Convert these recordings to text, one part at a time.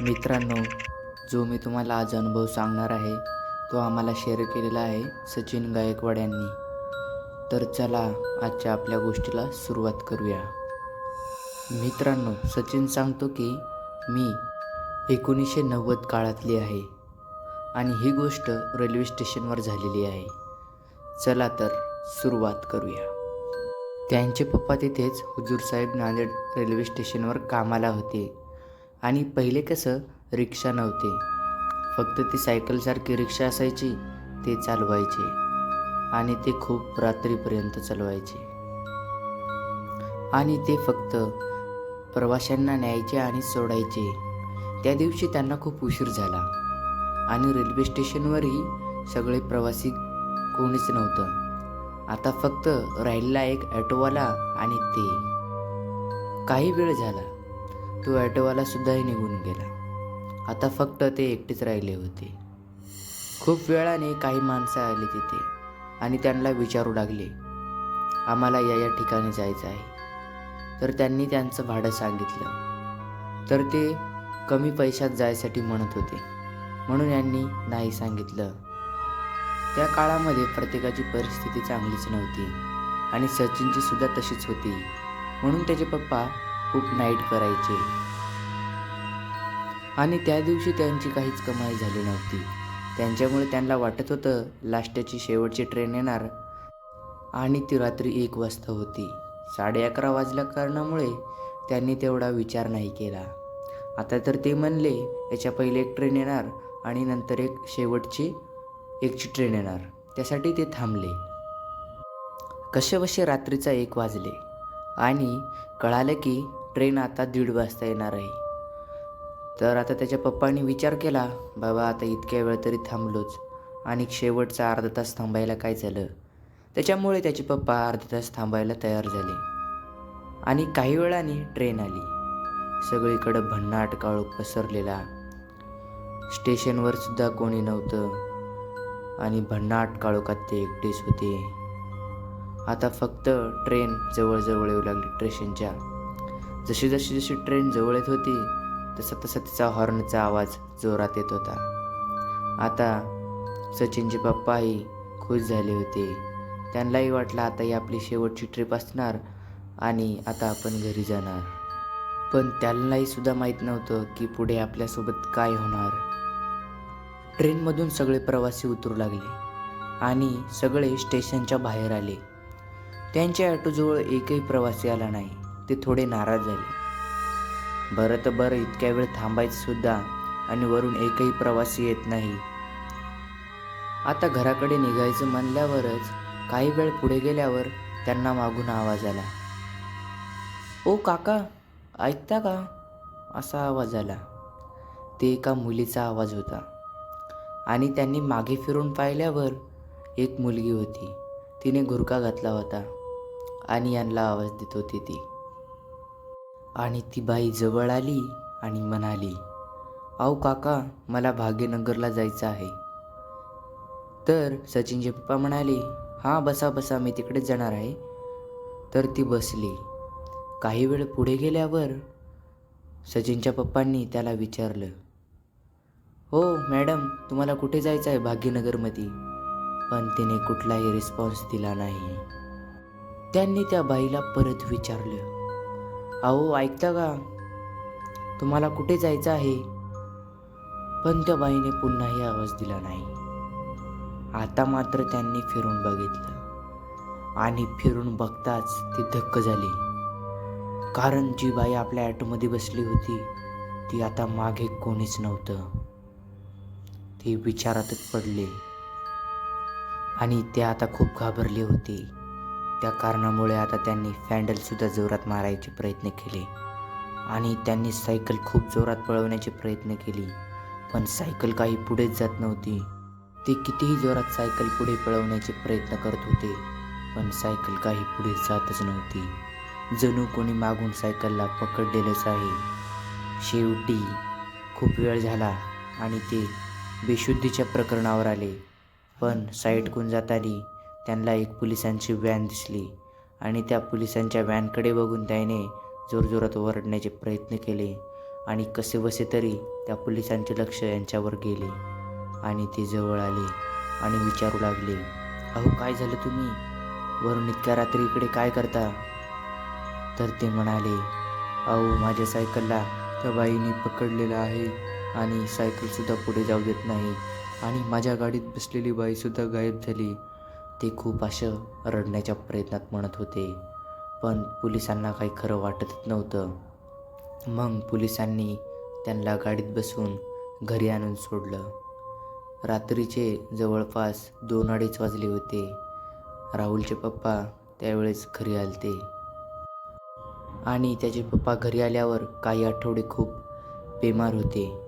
मित्रांनो जो मी तुम्हाला आज अनुभव सांगणार आहे तो आम्हाला शेअर केलेला आहे सचिन गायकवाड यांनी. तर चला आजच्या आपल्या गोष्टीला सुरुवात करूया. मित्रांनो सचिन सांगतो की मी एकोणीसशे नव्वद काळातली आहे आणि ही गोष्ट रेल्वे स्टेशनवर झालेली आहे. चला तर सुरुवात करूया. त्यांचे पप्पा तिथेच हुजूर साहेब नांदेड रेल्वे स्टेशनवर कामाला होते. आणि पहिले कसं रिक्षा नव्हते. फक्त ती सायकलसारखी रिक्षा असायची ते चालवायचे. आणि ते खूप रात्रीपर्यंत चालवायचे. आणि ते फक्त प्रवाशांना न्यायचे आणि सोडायचे. त्या दिवशी त्यांना खूप उशीर झाला. आणि रेल्वे स्टेशनवरही सगळे प्रवासी कोणीच नव्हतं. आता फक्त राहिलेला एक ॲटोवाला आणि ते. काही वेळ झाला. तो ॲटोवाला सुद्धाही निघून गेला. आता फक्त ते एकटेच राहिले होते. खूप वेळाने काही माणसं आली तिथे आणि त्यांना विचारू लागले आम्हाला या या ठिकाणी जायचं आहे. तर त्यांनी त्यांचं भाडं सांगितलं. तर ते कमी पैशात जायसाठी म्हणत होते. म्हणून यांनी नाही सांगितलं. त्या काळामध्ये प्रत्येकाची परिस्थिती चांगलीच नव्हती आणि सचिनची सुद्धा तशीच होती. म्हणून त्याचे पप्पा खूप नाईट करायचे. आणि त्या दिवशी त्यांची काहीच कमाई झाली नव्हती. त्यांच्यामुळे त्यांना वाटत होतं लास्टची शेवटची ट्रेन येणार. आणि ती रात्री एक वाजता होती. साडे अकरा वाजल्या कारणामुळे त्यांनी तेवढा विचार नाही केला. आता तर ते म्हणले याच्या पहिले एक ट्रेन येणार आणि नंतर एक शेवटची एकची ट्रेन येणार. त्यासाठी ते थांबले. कसे रात्रीचा एक वाजले. आणि कळालं की ट्रेन आता दीड वाजता येणार आहे. तर आता त्याच्या पप्पांनी विचार केला बाबा आता इतक्या वेळ तरी थांबलोच. आणि शेवटचा अर्धा तास थांबायला काय झालं? त्याच्यामुळे त्याचे पप्पा अर्धा तास थांबायला तयार झाले. आणि काही वेळाने ट्रेन आली. सगळीकडं भन्नाट काळू पसरलेला. स्टेशनवर सुद्धा कोणी नव्हतं. आणि भन्नाट काळोखात ते एकटेच होते. आता फक्त ट्रेन जवळजवळ येऊ लागली स्टेशनच्या. जशी जशी जशी ट्रेन जवळ येत होती तसा तसा तिचा हॉर्नचा आवाज जोरात येत होता. आता सचिनचे पप्पाही खुश झाले होते. त्यांनाही वाटलं आता ही आपली शेवटची ट्रिप असणार आणि आता आपण घरी जाणार. पण त्यांनाही सुद्धा माहीत नव्हतं की पुढे आपल्यासोबत काय होणार. ट्रेनमधून सगळे प्रवासी उतरू लागले आणि सगळे स्टेशनच्या बाहेर आले. त्यांच्या ॲटोजवळ एकही प्रवासी आला नाही. ते थोडे नाराज झाले. बरं तर बरं इतक्या वेळ थांबायचं सुद्धा आणि वरून एकही प्रवासी येत नाही. आता घराकडे निघायचं म्हणल्यावरच काही वेळ पुढे गेल्यावर त्यांना मागून आवाज आला. ओ काका ऐकता का? असा आवाज आला. ते एका मुलीचा आवाज होता. आणि त्यांनी मागे फिरून पाहिल्यावर एक मुलगी होती. तिने घुरका घातला होता आणि यांना आवाज देत होती ती. आणि ती बाई जवळ आली आणि म्हणाली आओ काका मला भाग्यनगरला जायचं आहे. तर सचिनचे पप्पा म्हणाले हां बसा बसा मी तिकडेच जाणार आहे. तर ती बसली. काही वेळ पुढे गेल्यावर सचिनच्या पप्पांनी त्याला विचारलं हो मॅडम तुम्हाला कुठे जायचं आहे भाग्यनगरमध्ये? पण तिने कुठलाही रिस्पॉन्स दिला नाही. त्यांनी त्या बाईला परत विचारलं अहो ऐकता का? तुम्हाला कुठे जायचं आहे? पण त्या बाईने पुन्हाही आवाज दिला नाही. आता मात्र त्यांनी फिरून बघितलं. आणि फिरून बघताच ती धक्क झाली. कारण जी बाई आपल्या ॲटोमध्ये बसली होती ती आता मागे कोणीच नव्हतं. ती विचारातच पडले. आणि ते आता खूप घाबरले होते. त्या कारणामुळे आता त्यांनी फॅन्डलसुद्धा जोरात मारायचे प्रयत्न केले. आणि त्यांनी सायकल खूप जोरात पळवण्याचे प्रयत्न केली. पण सायकल काही पुढेच जात नव्हती. ते कितीही जोरात सायकल पुढे पळवण्याचे प्रयत्न करत होते पण सायकल काही पुढे जातच नव्हती. जणू कोणी मागून सायकलला पकडलेलंच आहे. शेवटी खूप वेळ झाला आणि ते बेशुद्धीच्या प्रकरणावर आले. पण साईडकून जाताना त्यांना एक पोलिसांची व्हॅन दिसली आणि त्या पोलिसांच्या व्हॅनकडे बघून त्याने जोरजोरात ओरडण्याचे प्रयत्न केले आणि कसे बसे तरी त्या पोलिसांचे लक्ष यांच्यावर गेले आणि ते जवळ आले आणि विचारू लागले अहो काय झालं तुम्ही? वरून इतक्या रात्री इकडे काय करता? तर ते म्हणाले अहो माझ्या सायकलला त्या बाईने पकडलेलं आहे आणि सायकलसुद्धा पुढे जाऊ देत नाही आणि माझ्या गाडीत बसलेली बाईसुद्धा गायब झाली. ते खूप असं रडण्याच्या प्रयत्नात म्हणत होते. पण पोलिसांना काही खरं वाटतच नव्हतं. मग पोलिसांनी त्यांना गाडीत बसून घरी आणून सोडलं. रात्रीचे जवळपास दोन अडीच वाजले होते. राहुलचे पप्पा त्यावेळेस घरी आलते. आणि त्याचे पप्पा घरी आल्यावर काही आठवडे खूप बेमार होते.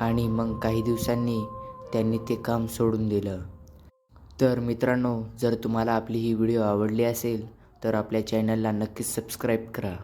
आणि मग काही दिवसांनी त्यांनी ते काम सोडून दिलं. तर मित्रांनो जर तुम्हाला आपली ही व्हिडिओ आवडली असेल तर आपल्या चॅनलला नक्कीच सबस्क्राईब करा.